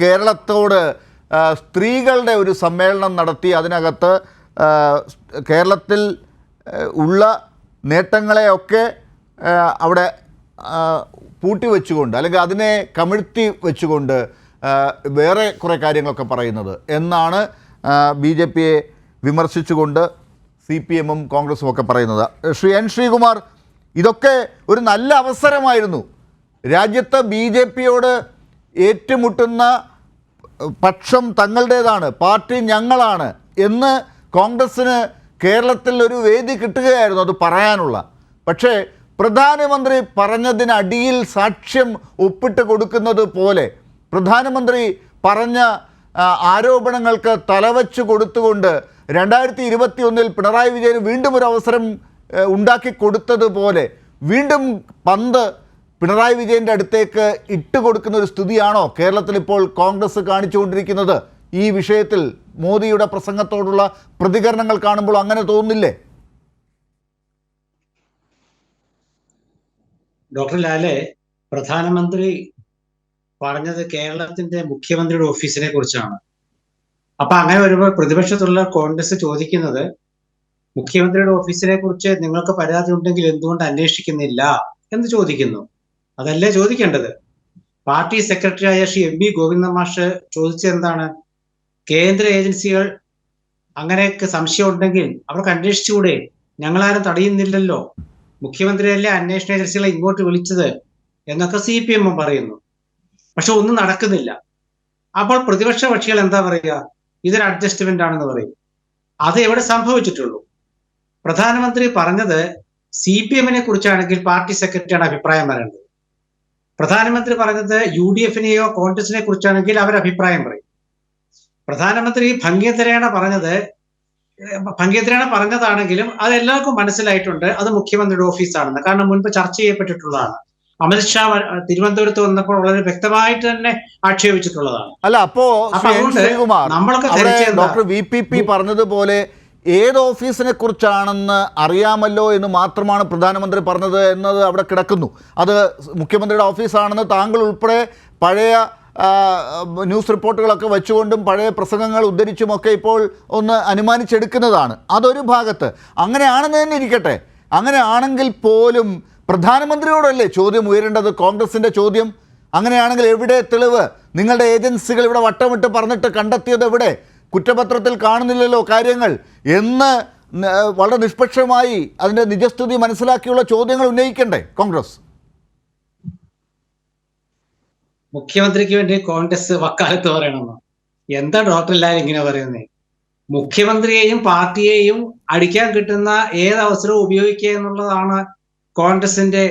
കേരളത്തോട് സ്ത്രീകളുടെ ഒരു സമ്മേളനം നടത്തി അതിനകത്ത് കേരളത്തിൽ ഉള്ള നേട്ടങ്ങളെയൊക്കെ അവിടെ പൂട്ടി വെച്ചുകൊണ്ട് അല്ലെങ്കിൽ അതിനെ കമിഴ്ത്തി വെച്ചുകൊണ്ട് വേറെ കുറേ കാര്യങ്ങളൊക്കെ പറയുന്നത്. എന്നാണ് ബി ജെ പിയെ വിമർശിച്ചുകൊണ്ട് സി പി എമ്മും കോൺഗ്രസും ഒക്കെ പറയുന്നത്. ശ്രീ എൻ ശ്രീകുമാർ ഇതൊക്കെ ഒരു നല്ല അവസരമായിരുന്നു. രാജ്യത്ത് ബി ജെ പിയോട് ഏറ്റുമുട്ടുന്ന പക്ഷം തങ്ങളുടേതാണ് പാർട്ടി ഞങ്ങളാണ് എന്ന് കോൺഗ്രസ്സിന് കേരളത്തിൽ ഒരു വേദി കിട്ടുകയായിരുന്നു അത് പറയാനുള്ള. പക്ഷേ പ്രധാനമന്ത്രി പറഞ്ഞതിനടിയിൽ സാക്ഷ്യം ഒപ്പിട്ട് കൊടുക്കുന്നത് പോലെ പ്രധാനമന്ത്രി പറഞ്ഞ ആരോപണങ്ങൾക്ക് തലവച്ച് കൊടുത്തുകൊണ്ട് രണ്ടായിരത്തി ഇരുപത്തി ഒന്നിൽ പിണറായി വിജയൻ വീണ്ടും ഒരു അവസരം ഉണ്ടാക്കി കൊടുത്തതുപോലെ വീണ്ടും പന്ത് പിണറായി വിജയന്റെ അടുത്തേക്ക് ഇട്ട് കൊടുക്കുന്ന ഒരു സ്ഥിതിയാണോ കേരളത്തിൽ ഇപ്പോൾ കോൺഗ്രസ് കാണിച്ചുകൊണ്ടിരിക്കുന്നത്? ഈ വിഷയത്തിൽ മോദിയുടെ പ്രസംഗത്തോടുള്ള പ്രതികരണങ്ങൾ കാണുമ്പോൾ അങ്ങനെ തോന്നുന്നില്ലേ? ഡോക്ടർ ലാലെ പ്രധാനമന്ത്രി പറഞ്ഞത് കേരളത്തിന്റെ മുഖ്യമന്ത്രിയുടെ ഓഫീസിനെ കുറിച്ചാണ്. അപ്പൊ അങ്ങനെ വരുമ്പോൾ പ്രതിപക്ഷത്തുള്ള കോൺഗ്രസ് ചോദിക്കുന്നത് മുഖ്യമന്ത്രിയുടെ ഓഫീസിനെ കുറിച്ച് നിങ്ങൾക്ക് പരാതി ഉണ്ടെങ്കിൽ എന്തുകൊണ്ട് അന്വേഷിക്കുന്നില്ല എന്ന് ചോദിക്കുന്നു. അതല്ലേ ചോദിക്കേണ്ടത്? പാർട്ടി സെക്രട്ടറിയായ ശ്രീ എം വി ഗോവിന്ദ മാഷ് ചോദിച്ചെന്താണ് കേന്ദ്ര ഏജൻസികൾ അങ്ങനെയൊക്കെ സംശയം ഉണ്ടെങ്കിൽ അവർക്ക് അന്വേഷിച്ചുകൂടെ? ഞങ്ങളാരും തടയുന്നില്ലല്ലോ. മുഖ്യമന്ത്രിയല്ലേ അന്വേഷണ ഏജൻസികളെ ഇങ്ങോട്ട് വിളിച്ചത് എന്നൊക്കെ സി പി എമ്മും പറയുന്നു. പക്ഷെ ഒന്നും നടക്കുന്നില്ല. അപ്പോൾ പ്രതിപക്ഷ കക്ഷികൾ എന്താ പറയുക? ഇതൊരു അഡ്ജസ്റ്റ്മെന്റ് ആണെന്ന് പറയും. അത് എവിടെ സംഭവിച്ചിട്ടുള്ളൂ? പ്രധാനമന്ത്രി പറഞ്ഞത് സി പി എമ്മിനെ കുറിച്ചാണെങ്കിൽ പാർട്ടി സെക്രട്ടറിയാണ് അഭിപ്രായം പറയേണ്ടത്. പ്രധാനമന്ത്രി പറഞ്ഞത് യു ഡി എഫിനെയോ കോൺഗ്രസിനെ കുറിച്ചാണെങ്കിൽ അവർ അഭിപ്രായം പറയും. പ്രധാനമന്ത്രി ഭംഗ്യതരേണ പറഞ്ഞത് ഭംഗിയതരേണ പറഞ്ഞതാണെങ്കിലും അത് എല്ലാവർക്കും മനസ്സിലായിട്ടുണ്ട്. അത് മുഖ്യമന്ത്രിയുടെ ഓഫീസാണെന്ന്. കാരണം മുൻപ് ചർച്ച ചെയ്യപ്പെട്ടിട്ടുള്ളതാണ്. അമിത്ഷാ തിരുവനന്തപുരത്ത് വന്നപ്പോൾ വളരെ വ്യക്തമായിട്ട് തന്നെ ആക്ഷേപിച്ചിട്ടുള്ളതാണ്. അല്ല അപ്പോ നമ്മളൊക്കെ? ഡോക്ടർ വി പി പി പറഞ്ഞതുപോലെ ഏത് ഓഫീസിനെ കുറിച്ചാണെന്ന് അറിയാമല്ലോ എന്ന് മാത്രമാണ് പ്രധാനമന്ത്രി പറഞ്ഞത് എന്നത് അവിടെ കിടക്കുന്നു. അത് മുഖ്യമന്ത്രിയുടെ ഓഫീസാണെന്ന് താങ്കൾ ഉൾപ്പെടെ പഴയ ന്യൂസ് റിപ്പോർട്ടുകളൊക്കെ വെച്ചുകൊണ്ടും പഴയ പ്രസംഗങ്ങൾ ഉദ്ധരിച്ചുമൊക്കെ ഇപ്പോൾ ഒന്ന് അനുമാനിച്ചെടുക്കുന്നതാണ്. അതൊരു ഭാഗത്ത്. അങ്ങനെയാണെന്ന് തന്നെ ഇരിക്കട്ടെ. അങ്ങനെയാണെങ്കിൽ പോലും പ്രധാനമന്ത്രിയോടല്ലേ ചോദ്യം ഉയരേണ്ടത്? കോൺഗ്രസിന്റെ ചോദ്യം? അങ്ങനെയാണെങ്കിൽ എവിടെ തെളിവ്? നിങ്ങളുടെ ഏജൻസികൾ ഇവിടെ വട്ടമിട്ട് പറഞ്ഞിട്ട് കണ്ടെത്തിയത് എവിടെ? കുറ്റപത്രത്തിൽ കാണുന്നില്ലല്ലോ കാര്യങ്ങൾ എന്ന് വളരെ നിഷ്പക്ഷമായി അതിന്റെ നിജസ്ഥിതി മനസ്സിലാക്കിയുള്ള ചോദ്യങ്ങൾ ഉന്നയിക്കണ്ടേ കോൺഗ്രസ്? മുഖ്യമന്ത്രിക്ക് വേണ്ടി കോൺഗ്രസ് വക്കാലത്ത് പറയണമോ എന്താ ഡോക്ടർ ലാൽ ഇങ്ങനെ പറയുന്നത് മുഖ്യമന്ത്രിയെയും പാർട്ടിയെയും അടിക്കാൻ കിട്ടുന്ന ഏത് അവസരവും ഉപയോഗിക്കുക എന്നുള്ളതാണ് കോൺഗ്രസിന്റെ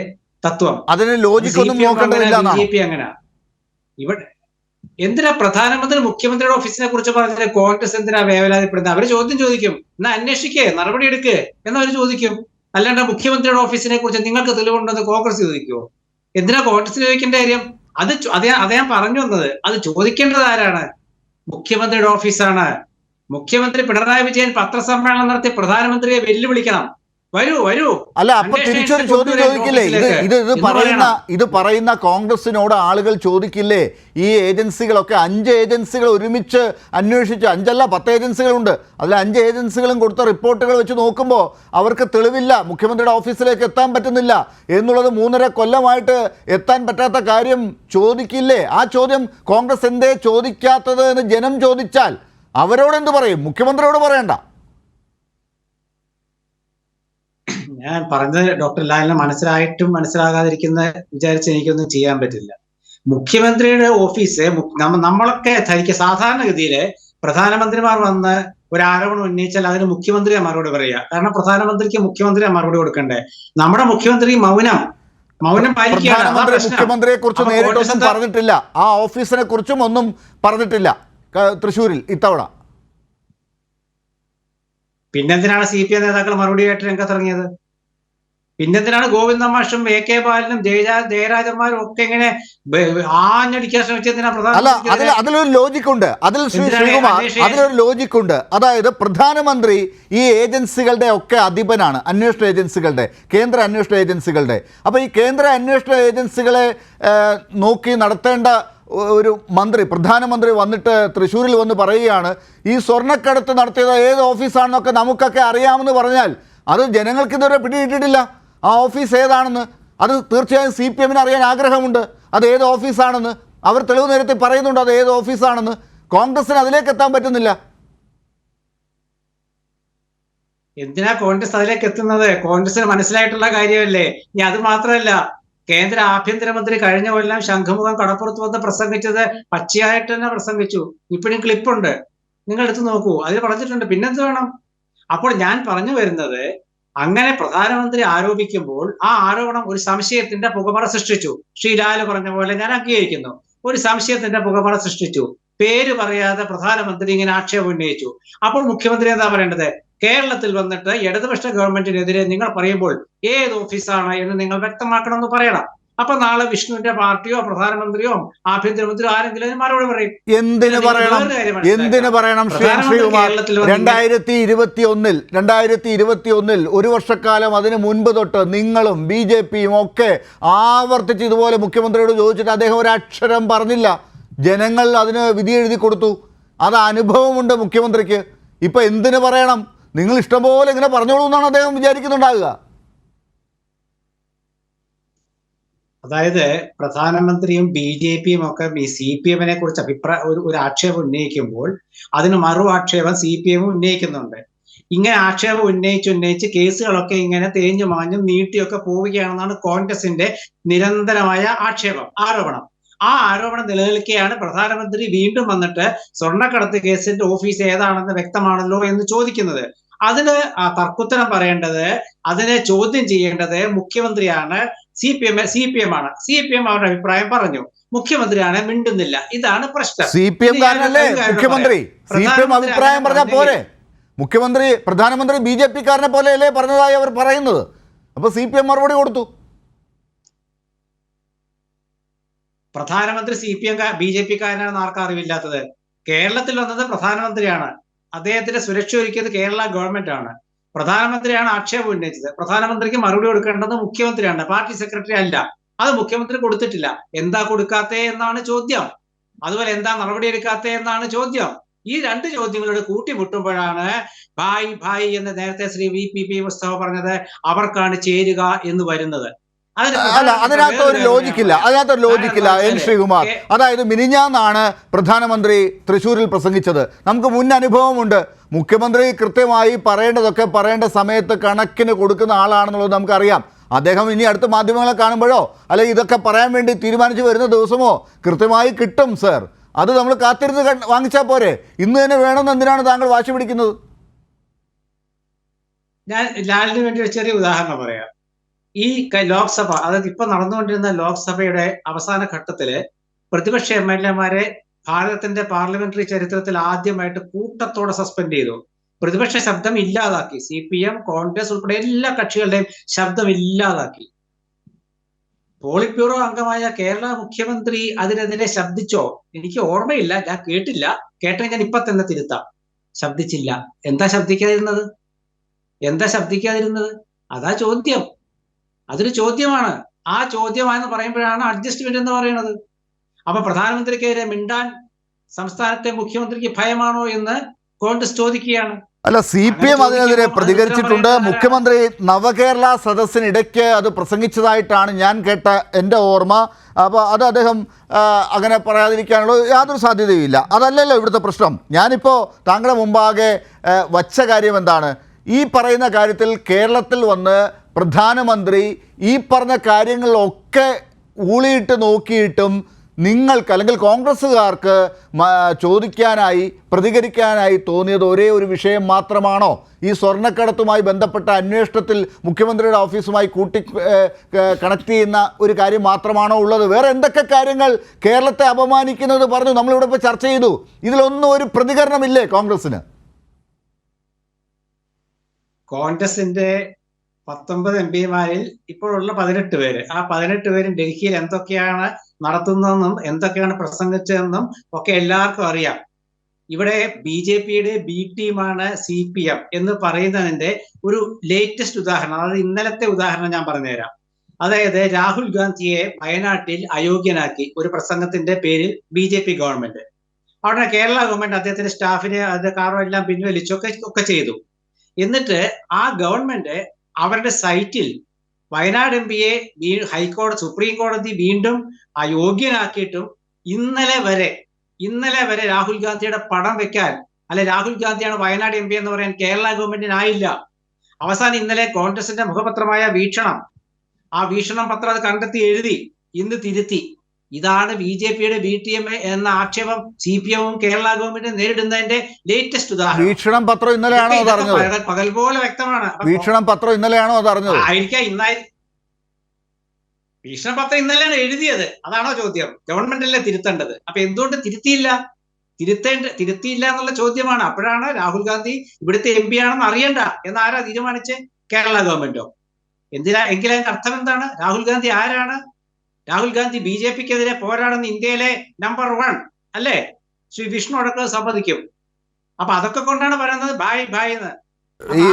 തത്വം. അതിന് ലോജിക്കൊന്നും നോക്കേണ്ടതില്ല ബി ജെ പി അങ്ങനെ. ഇവിടെ എന്തിനാ പ്രധാനമന്ത്രി മുഖ്യമന്ത്രിയുടെ ഓഫീസിനെ കുറിച്ച് പറഞ്ഞാൽ കോൺഗ്രസ് എന്തിനാ വേവലാതിപ്പെടുന്നത്? അവർ ചോദ്യം ചോദിക്കും. എന്നാ അന്വേഷിക്കേ നടപടി എടുക്കേ എന്നവര് ചോദിക്കും. അല്ലാണ്ട് മുഖ്യമന്ത്രിയുടെ ഓഫീസിനെ കുറിച്ച് നിങ്ങൾക്ക് തെളിവുണ്ടെന്ന് കോൺഗ്രസ് ചോദിക്കുമോ എന്തിനാ കോൺഗ്രസ് ചോദിക്കേണ്ട കാര്യം? അത് അത് അത് ഞാൻ പറഞ്ഞു വന്നത്. അത് ചോദിക്കേണ്ടത് ആരാണ്? മുഖ്യമന്ത്രിയുടെ ഓഫീസാണ്. മുഖ്യമന്ത്രി പിണറായി വിജയൻ പത്രസമ്മേളനം നടത്തി പ്രധാനമന്ത്രിയെ വെല്ലുവിളിക്കണം. വരൂ വരൂ. അല്ല അപ്പൊ തിരിച്ചൊരു ചോദ്യം ചോദിക്കില്ലേ? ഇത് ഇത് ഇത് പറയുന്ന ഇത് പറയുന്ന കോൺഗ്രസിനോട് ആളുകൾ ചോദിക്കില്ലേ? ഈ ഏജൻസികളൊക്കെ അഞ്ച് ഏജൻസികൾ ഒരുമിച്ച് അന്വേഷിച്ച് അഞ്ചല്ല പത്ത് ഏജൻസികളുണ്ട്. അതിൽ അഞ്ച് ഏജൻസികളും കൊടുത്ത റിപ്പോർട്ടുകൾ വെച്ച് നോക്കുമ്പോൾ അവർക്ക് തെളിവില്ല. മുഖ്യമന്ത്രിയുടെ ഓഫീസിലേക്ക് എത്താൻ പറ്റുന്നില്ല. എന്നുള്ളത് മൂന്നര കൊല്ലമായിട്ട് എത്താൻ പറ്റാത്ത കാര്യം ചോദിക്കില്ലേ? ആ ചോദ്യം കോൺഗ്രസ് എന്തേ ചോദിക്കാത്തത് എന്ന് ജനം ചോദിച്ചാൽ അവരോട് എന്ത് പറയും? മുഖ്യമന്ത്രിയോട് പറയണ്ട. ഞാൻ പറഞ്ഞത് ഡോക്ടർ ലാലിന് മനസ്സിലായിട്ടും മനസ്സിലാകാതിരിക്കുന്ന വിചാരിച്ച് എനിക്കൊന്നും ചെയ്യാൻ പറ്റില്ല. മുഖ്യമന്ത്രിയുടെ ഓഫീസ് നമ്മളൊക്കെ ധരിക്കുക സാധാരണഗതിയിൽ പ്രധാനമന്ത്രിമാർ വന്ന് ഒരു ആരോപണം ഉന്നയിച്ചാൽ അതിന് മുഖ്യമന്ത്രിയെ മറുപടി പറയുക. കാരണം പ്രധാനമന്ത്രിക്ക് മുഖ്യമന്ത്രിയെ മറുപടി കൊടുക്കണ്ടേ? നമ്മുടെ മുഖ്യമന്ത്രി മൗനം മൗനം പാലിക്കുകയാണ്. മുഖ്യമന്ത്രിയെ കുറിച്ച് നേരിട്ടൊന്നും പറഞ്ഞിട്ടില്ല. ആ ഓഫീസിനെ കുറിച്ചും ഒന്നും പറഞ്ഞിട്ടില്ല. തൃശ്ശൂരിൽ ഇത്തവണ. പിന്നെന്തിനാണ് സി പി എം നേതാക്കൾ മറുപടിയായിട്ട് രംഗത്തിറങ്ങിയത്? പിന്നെന്തിനാണ് ഗോവിന്ദ മാഷും എ കെ ബാലനും ജയരാ ജയരാജന്മാരും ഒക്കെ ഇങ്ങനെ ആഞ്ഞടിക്കാൻ ശ്രമിച്ചതിനാ അല്ല അതിൽ അതിലൊരു ലോജിക് ഉണ്ട് അതിൽ ശ്രീ ശ്രീകുമാർ അന്വേഷണം? അതിലൊരു ലോജിക് ഉണ്ട് അതായത് പ്രധാനമന്ത്രി ഈ ഏജൻസികളുടെ ഒക്കെ അധിപനാണ് അന്വേഷണ ഏജൻസികളുടെ കേന്ദ്ര അന്വേഷണ ഏജൻസികളുടെ. അപ്പോൾ ഈ കേന്ദ്ര അന്വേഷണ ഏജൻസികളെ നോക്കി നടത്തേണ്ട ഒരു മന്ത്രി പ്രധാനമന്ത്രി വന്നിട്ട് തൃശ്ശൂരിൽ വന്ന് പറയുകയാണ് ഈ സ്വർണക്കടത്ത് നടത്തിയത് ഏത് ഓഫീസാണെന്നൊക്കെ നമുക്കൊക്കെ അറിയാമെന്ന് പറഞ്ഞാൽ അത് ജനങ്ങൾക്ക് ഇതുവരെ പിടികിട്ടിട്ടില്ല ആ ഓഫീസ് ഏതാണെന്ന്? അത് തീർച്ചയായും സി പി എമ്മിന് അറിയാൻ ആഗ്രഹമുണ്ട്. അത് ഏത് ഓഫീസാണെന്ന്? അവർ തെളിവ് നേരത്തെ പറയുന്നുണ്ട് അത് ഏത് ഓഫീസാണെന്ന്. കോൺഗ്രസിന് അതിലേക്ക് എത്താൻ പറ്റുന്നില്ല. എന്തിനാ കോൺഗ്രസ് അതിലേക്ക് എത്തുന്നത്? കോൺഗ്രസിന് മനസ്സിലായിട്ടുള്ള കാര്യമല്ലേ? ഇനി അത് മാത്രമല്ല കേന്ദ്ര ആഭ്യന്തരമന്ത്രി കഴിഞ്ഞ കൊല്ലം ശംഖുമുഖം കടപ്പുറത്ത് വന്ന് പ്രസംഗിച്ചത് പച്ചയായിട്ട് തന്നെ പ്രസംഗിച്ചു. ഇപ്പോഴും ക്ലിപ്പുണ്ട് നിങ്ങൾ എടുത്തു നോക്കൂ. അതിൽ പറഞ്ഞിട്ടുണ്ട്. പിന്നെന്ത് വേണം? അപ്പോൾ ഞാൻ പറഞ്ഞു വരുന്നത് അങ്ങനെ പ്രധാനമന്ത്രി ആരോപിക്കുമ്പോൾ ആ ആരോപണം ഒരു സംശയത്തിന്റെ പുകമറ സൃഷ്ടിച്ചു. ശ്രീലാൽ പറഞ്ഞ പോലെ ഞാൻ അംഗീകരിക്കുന്നു. ഒരു സംശയത്തിന്റെ പുകമറ സൃഷ്ടിച്ചു. പേര് പറയാതെ പ്രധാനമന്ത്രി ഇങ്ങനെ ആക്ഷേപം ഉന്നയിച്ചു. അപ്പോൾ മുഖ്യമന്ത്രി എന്താ പറയേണ്ടത്? കേരളത്തിൽ വന്നിട്ട് ഇടതുപക്ഷ ഗവൺമെന്റിനെതിരെ നിങ്ങൾ പറയുമ്പോൾ ഏത് ഓഫീസാണ് എന്ന് നിങ്ങൾ വ്യക്തമാക്കണം എന്ന് പറയണം. അപ്പൊ നാളെ വിഷ്ണുവിന്റെ പാർട്ടിയോ പ്രധാനമന്ത്രിയോ ആഭ്യന്തരമന്ത്രിയോ ആരെങ്കിലും അതിന് മറുപടി പറയും. എന്തിനു പറയണം. എന്തിന് പറയണം ശ്രീകുമാർ രണ്ടായിരത്തി ഇരുപത്തി ഒന്നിൽ രണ്ടായിരത്തി ഇരുപത്തി ഒന്നിൽ ഒരു വർഷക്കാലം അതിന് മുൻപ് തൊട്ട് നിങ്ങളും ബി ജെ പിയും ഒക്കെ ആവർത്തിച്ച് ഇതുപോലെ മുഖ്യമന്ത്രിയോട് ചോദിച്ചിട്ട് അദ്ദേഹം ഒരു അക്ഷരം പറഞ്ഞില്ല. ജനങ്ങൾ അതിന് വിധി എഴുതി കൊടുത്തു. അത് അനുഭവമുണ്ട് മുഖ്യമന്ത്രിക്ക്. ഇപ്പൊ എന്തിനു പറയണം? നിങ്ങൾ ഇഷ്ടംപോലെ ഇങ്ങനെ പറഞ്ഞോളൂ എന്നാണ് അദ്ദേഹം വിചാരിക്കുന്നുണ്ടാകുക അതായത് പ്രധാനമന്ത്രിയും ബി ജെ പിയും ഒക്കെ ഈ സി പി എമ്മിനെ കുറിച്ച് അഭിപ്രായ ഒരു ഒരു ആക്ഷേപം ഉന്നയിക്കുമ്പോൾ അതിന് മറു ആക്ഷേപം സി പി എമ്മും ഉന്നയിക്കുന്നുണ്ട്. ഇങ്ങനെ ആക്ഷേപം ഉന്നയിച്ച് ഉന്നയിച്ച് കേസുകളൊക്കെ ഇങ്ങനെ തേഞ്ഞു മാഞ്ഞും നീട്ടിയൊക്കെ പോവുകയാണെന്നാണ് കോൺഗ്രസിന്റെ നിരന്തരമായ ആക്ഷേപം ആരോപണം. ആ ആരോപണം നിലനിൽക്കുകയാണ് പ്രധാനമന്ത്രി വീണ്ടും വന്നിട്ട് സ്വർണക്കടത്ത് കേസിന്റെ ഓഫീസ് ഏതാണെന്ന് വ്യക്തമാണല്ലോ എന്ന് ചോദിക്കുന്നത്. അതിന് തർക്കുത്തരം പറയേണ്ടത് അതിനെ ചോദ്യം ചെയ്യേണ്ടത് മുഖ്യമന്ത്രിയാണ് C P M C P M ആണ്. സി പി എം അവരുടെ അഭിപ്രായം പറഞ്ഞു. മുഖ്യമന്ത്രിയാണ് മിണ്ടുന്നില്ല. ഇതാണ് പ്രശ്നം. സി പി എം കാരനല്ലേ? മുഖ്യമന്ത്രി സി പി എം അഭിപ്രായം പറഞ്ഞ പറഞ്ഞാൽ പോരെ മുഖ്യമന്ത്രി പ്രധാനമന്ത്രി ബി ജെ പിക്കാരനെ പോലെയല്ലേ പറഞ്ഞതായി അവർ പറയുന്നത്. അപ്പൊ സി പി എം മറുപടി കൊടുത്തു. പ്രധാനമന്ത്രി C P M B J P കാരനാണെന്ന് ആർക്കും അറിവില്ലാത്തത്. കേരളത്തിൽ വന്നത് പ്രധാനമന്ത്രിയാണ്. അദ്ദേഹത്തിന്റെ സുരക്ഷ ഒരുക്കിയത് കേരള ഗവൺമെന്റ് ആണ് പ്രധാനമന്ത്രിയാണ് ആക്ഷേപം ഉന്നയിച്ചത്. പ്രധാനമന്ത്രിക്ക് മറുപടി കൊടുക്കേണ്ടത് മുഖ്യമന്ത്രിയാണ്. പാർട്ടി സെക്രട്ടറി അല്ല. അത് മുഖ്യമന്ത്രി കൊടുത്തിട്ടില്ല. എന്താ കൊടുക്കാത്തേ എന്നാണ് ചോദ്യം. അതുപോലെ എന്താ നടപടി എടുക്കാത്തേ എന്നാണ് ചോദ്യം. ഈ രണ്ട് ചോദ്യങ്ങളോട് കൂട്ടിമുട്ടുമ്പോഴാണ് ഭായ് ഭായ് എന്ന് നേരത്തെ Shri V P P Mustafa പറഞ്ഞത് അവർക്കാണ് ചേരുക എന്ന് വരുന്നത്. അല്ല അതിനകത്ത് ഒരു ലോജിക്കില്ല. അതിനകത്ത് ഒരു ലോജിക്കില്ല എൻ ശ്രീകുമാർ. അതായത് മിനിഞ്ഞാന്നാണ് പ്രധാനമന്ത്രി തൃശ്ശൂരിൽ പ്രസംഗിച്ചത്. നമുക്ക് മുൻ അനുഭവമുണ്ട് മുഖ്യമന്ത്രി കൃത്യമായി പറയേണ്ടതൊക്കെ പറയേണ്ട സമയത്ത് കണക്കിന് കൊടുക്കുന്ന ആളാണെന്നുള്ളത് നമുക്കറിയാം. അദ്ദേഹം ഇനി അടുത്ത മാധ്യമങ്ങളെ കാണുമ്പോഴോ അല്ലെങ്കിൽ ഇതൊക്കെ പറയാൻ വേണ്ടി തീരുമാനിച്ചു വരുന്ന ദിവസമോ കൃത്യമായി കിട്ടും സർ. അത് നമ്മൾ കാത്തിരുന്ന് വാങ്ങിച്ചാൽ പോരെ. ഇന്ന് തന്നെ വേണമെന്ന് എന്തിനാണ് താങ്കൾ വാശി പിടിക്കുന്നത്? ഞാൻ ലാലിന് വേണ്ടി ഒരു ചെറിയ ഉദാഹരണം പറയാം. ഈ ലോക്സഭ അതായത് ഇപ്പൊ നടന്നുകൊണ്ടിരുന്ന ലോക്സഭയുടെ അവസാന ഘട്ടത്തിൽ പ്രതിപക്ഷ എം എൽ എമാരെ ഭാരതത്തിന്റെ പാർലമെന്ററി ചരിത്രത്തിൽ ആദ്യമായിട്ട് കൂട്ടത്തോടെ സസ്പെൻഡ് ചെയ്തു. പ്രതിപക്ഷ ശബ്ദം ഇല്ലാതാക്കി. സി പി എം കോൺഗ്രസ് ഉൾപ്പെടെ എല്ലാ കക്ഷികളുടെയും ശബ്ദം ഇല്ലാതാക്കി. പോളിറ്റ് ബ്യൂറോ അംഗമായ കേരള മുഖ്യമന്ത്രി അതിനെതിരെ ശബ്ദിച്ചോ? എനിക്ക് ഓർമ്മയില്ല. ഞാൻ കേട്ടില്ല. കേട്ടാൽ ഞാൻ ഇപ്പൊ തന്നെ തിരുത്താം. ശബ്ദിച്ചില്ല. എന്താ ശബ്ദിക്കാതിരുന്നത്? എന്താ ശബ്ദിക്കാതിരുന്നത്? അതാ ചോദ്യം. അതൊരു ചോദ്യമാണ്. ആ ചോദ്യമാണെന്ന് പറയുമ്പോഴാണ് അഡ്ജസ്റ്റ്മെന്റ് എന്ന് പറയുന്നത്. അപ്പൊ പ്രധാനമന്ത്രിക്കെതിരെ മിണ്ടാൻ സംസ്ഥാനത്തെ മുഖ്യമന്ത്രിക്ക് ഭയമാണോ എന്ന് കോൺഗ്രസ് ചോദിക്കുകയാണ്. അല്ല സി പി എം അതിനെതിരെ പ്രതികരിച്ചിട്ടുണ്ട്. മുഖ്യമന്ത്രി നവകേരള സദസ്സിനിടയ്ക്ക് അത് പ്രസംഗിച്ചതായിട്ടാണ് ഞാൻ കേട്ട എന്റെ ഓർമ്മ. അപ്പോൾ അത് അദ്ദേഹം അങ്ങനെ പറയാതിരിക്കാനുള്ള യാതൊരു സാധ്യതയുമില്ല അതല്ലല്ലോ ഇവിടുത്തെ പ്രശ്നം. ഞാനിപ്പോൾ താങ്കളുടെ മുമ്പാകെ വച്ച കാര്യം എന്താണ്? ഈ പറയുന്ന കാര്യത്തിൽ കേരളത്തിൽ വന്ന് പ്രധാനമന്ത്രി ഈ പറഞ്ഞ കാര്യങ്ങളിലൊക്കെ ഊളിയിട്ട് നോക്കിയിട്ടും നിങ്ങൾക്ക് അല്ലെങ്കിൽ കോൺഗ്രസ്സുകാർക്ക് ചോദിക്കാനായി പ്രതികരിക്കാനായി തോന്നിയത് ഒരേ ഒരു വിഷയം മാത്രമാണോ? ഈ സ്വർണക്കടത്തുമായി ബന്ധപ്പെട്ട അന്വേഷണത്തിൽ മുഖ്യമന്ത്രിയുടെ ഓഫീസുമായി കൂട്ടി കണക്ട് ചെയ്യുന്ന ഒരു കാര്യം മാത്രമാണോ ഉള്ളത്? വേറെ എന്തൊക്കെ കാര്യങ്ങൾ കേരളത്തെ അപമാനിക്കുന്നത് പറഞ്ഞു നമ്മളിവിടെ ഇപ്പോൾ ചർച്ച ചെയ്തു? ഇതിലൊന്നും ഒരു പ്രതികരണമില്ലേ കോൺഗ്രസ്സിന്? കോൺഗ്രസിന്റെ പത്തൊമ്പത് എം പിമാരിൽ ഇപ്പോഴുള്ള പതിനെട്ട് പേര്. ആ പതിനെട്ട് പേരും ഡൽഹിയിൽ എന്തൊക്കെയാണ് നടത്തുന്നതെന്നും എന്തൊക്കെയാണ് പ്രസംഗിച്ചതെന്നും ഒക്കെ എല്ലാവർക്കും അറിയാം. ഇവിടെ ബി ജെ പിയുടെ ബി ടീമാണ് സി പി എം എന്ന് പറയുന്നതിന്റെ ഒരു ലേറ്റസ്റ്റ് ഉദാഹരണം അതായത് ഇന്നലത്തെ ഉദാഹരണം ഞാൻ പറഞ്ഞുതരാം. അതായത് രാഹുൽ ഗാന്ധിയെ വയനാട്ടിൽ അയോഗ്യനാക്കി ഒരു പ്രസംഗത്തിന്റെ പേരിൽ ബി ജെ പി ഗവൺമെന്റ് അവിടെ കേരള ഗവൺമെന്റ് അദ്ദേഹത്തിന്റെ സ്റ്റാഫിനെ അതിന്റെ കാറും എല്ലാം പിൻവലിച്ചൊക്കെ ഒക്കെ ചെയ്തു. എന്നിട്ട് ആ ഗവൺമെന്റ് അവരുടെ സൈറ്റിൽ വയനാട് എം പിയെ ഹൈക്കോടതി സുപ്രീം കോടതി വീണ്ടും അയോഗ്യനാക്കിയിട്ടും ഇന്നലെ വരെ ഇന്നലെ വരെ രാഹുൽ ഗാന്ധിയുടെ പടം വെക്കാൻ അല്ലെ രാഹുൽ ഗാന്ധിയാണ് വയനാട് എം പി എന്ന് പറയാൻ കേരള ഗവൺമെന്റിനായില്ല. അവസാനം ഇന്നലെ കോൺഗ്രസിന്റെ മുഖപത്രമായ വീക്ഷണം ആ വീക്ഷണം പത്രം അത് കണ്ടെത്തി എഴുതി ഇന്ന് തിരുത്തി. ഇതാണ് ബി ജെ പിയുടെ ബി ടി എം എന്ന ആക്ഷേപം സി പി എമ്മും കേരള ഗവൺമെന്റും നേരിടുന്നതിന്റെ ലേറ്റസ്റ്റ് ഉദാഹരണം. വീക്ഷണം പത്രം ഇന്നലെയാണോ അതറിഞ്ഞത്? പകൽ- പോലെ വ്യക്തമാണ്. വീക്ഷണം പത്രം ഇന്നലെയാണോ അതറിഞ്ഞത്? ആയിരിക്കാം ഇന്നായി വീക്ഷണ പത്രം ഇന്നലെയാണ് എഴുതിയത്. അതാണോ ചോദ്യം. ഗവൺമെന്റല്ലേ തിരുത്തേണ്ടത്? അപ്പൊ എന്തുകൊണ്ട് തിരുത്തിയില്ല? തിരുത്തേണ്ട തിരുത്തിയില്ല എന്നുള്ള ചോദ്യമാണ്. അപ്പോഴാണ് രാഹുൽ ഗാന്ധി ഇവിടുത്തെ എം പി ആണെന്ന് അറിയണ്ട. എന്ന് ആരാ തീരുമാനിച്ച്? കേരള ഗവൺമെന്റോ. എന്തിനാ എങ്കിലും അർത്ഥം എന്താണ്? രാഹുൽ ഗാന്ധി ആരാണ്? രാഹുൽ ഗാന്ധി ബി ജെ പിക്കെതിരെ പോരാടുന്ന ഇന്ത്യയിലെ നമ്പർ വൺ അല്ലേ? ശ്രീ വിഷ്ണു അടക്കം സമ്മതിക്കും. അപ്പൊ അതൊക്കെ കൊണ്ടാണ് പറയുന്നത് ബായ് ബായ് എന്ന്. ഈ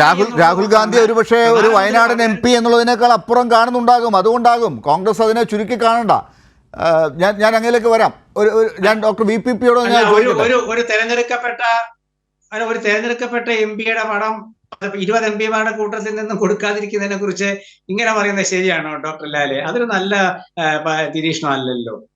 രാഹുൽ രാഹുൽ ഗാന്ധി ഒരുപക്ഷെ ഒരു വയനാടൻ എം പി എന്നുള്ളതിനേക്കാൾ അപ്പുറം കാണുന്നുണ്ടാകും. അതുകൊണ്ടാകും. കോൺഗ്രസ് അതിനെ ചുരുക്കി കാണണ്ട. ഞാൻ ഞാൻ അങ്ങയിലേക്ക് വരാം. ഒരു ഞാൻ ഡോക്ടർ വി പി പിയോട് ഞാൻ ഒരു തെരഞ്ഞെടുക്കപ്പെട്ട ഒരു തെരഞ്ഞെടുക്കപ്പെട്ട എം പിയുടെ പടം ഇരുപത് എം പിമാരുടെ കൂട്ടത്തിൽ നിന്നും കൊടുക്കാതിരിക്കുന്നതിനെ കുറിച്ച് ഇങ്ങനെ പറയുന്നത് ശരിയാണോ ഡോക്ടർ ലാലെ? അതൊരു നല്ല നിരീക്ഷണം അല്ലല്ലോ.